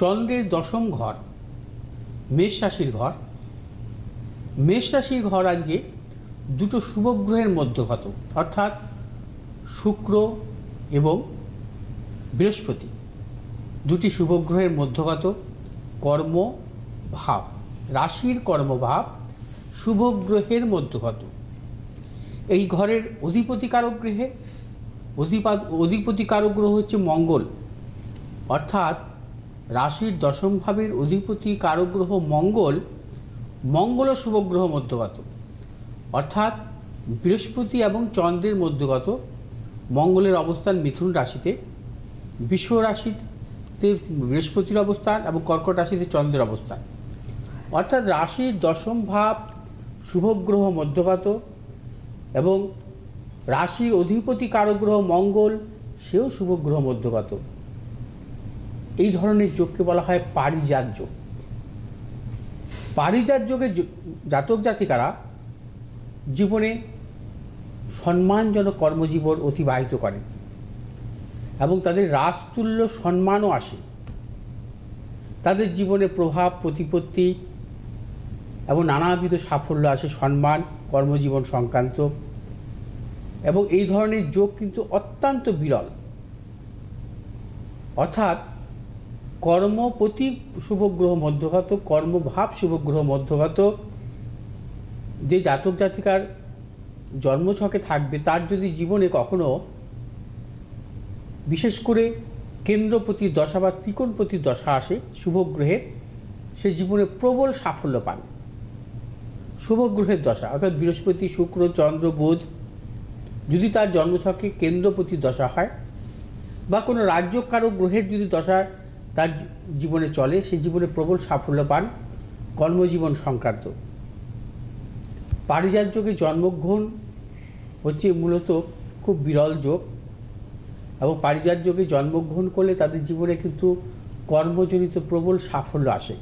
চন্দ্রের দশম ঘর, মেষ রাশির ঘর। মেষ রাশির ঘর আজকে দুটো শুভগ্রহের মধ্যগত, অর্থাৎ শুক্র এবং বৃহস্পতি। দুটি শুভগ্রহের মধ্যগত কর্ম ভাব, রাশির কর্মভাব শুভগ্রহের মধ্যগত। এই ঘরের অধিপতি কারক গ্রহে অধিপাত কারক গ্রহ হচ্ছে মঙ্গল, অর্থাৎ রাশির দশম ভাবের অধিপতি কারক গ্রহ মঙ্গল মঙ্গল শুভগ্রহ মধ্যগত। অর্থাৎ বৃহস্পতি এবং চন্দ্রের মধ্যগত। মঙ্গলের অবস্থান মিথুন রাশিতে, বিশ্ব রাশিতে বৃহস্পতির অবস্থান এবং কর্কট রাশিতে চন্দ্রের অবস্থান। অর্থাৎ রাশির দশম ভাব শুভগ্রহ মধ্যগত এবং রাশির অধিপতি কারক গ্রহ মঙ্গল, সেও শুভগ্রহ মধ্যগত। এই ধরনের যোগকে বলা হয় পারিজাত যোগ। পারিজাত যোগে জাতক জাতিকারা জীবনে সম্মানজনক কর্মজীবন অতিবাহিত করেন এবং তাদের রাজতুল্য সম্মানও আসে। তাদের জীবনে প্রভাব, প্রতিপত্তি এবং নানাবিধ সাফল্য আসে সম্মান, কর্মজীবন সংক্রান্ত। এবং এই ধরনের যোগ কিন্তু অত্যন্ত বিরল। অর্থাৎ কর্মপতি শুভগ্রহ মধ্যগত কর্মভাব শুভগ্রহ মধ্যগত যে জাতক জাতিকার জন্মছকে থাকবে, তার যদি জীবনে কখনো বিশেষ করে কেন্দ্রপতি দশা বা ত্রিকোণপতি দশা আসে শুভগ্রহের, সে জীবনে প্রবল সাফল্য পান। শুভগ্রহের দশা, অর্থাৎ বৃহস্পতি, শুক্র, চন্দ্র, বুধ, যদি তার জন্মছকে কেন্দ্রপতি দশা হয় বা কোনো রাজ্যকারক গ্রহের যদি দশা তার জীবনে চলে, সে জীবনে প্রবল সাফল্য পান। কর্মজীবন সংক্রান্ত। পারিজাত যোগে জন্মগ্রহণ হচ্ছে মূলত খুব বিরল যোগ এবং পারিজাত যোগে জন্মগ্রহণ করলে তাদের জীবনে কিন্তু কর্মজনিত প্রবল সাফল্য আসে।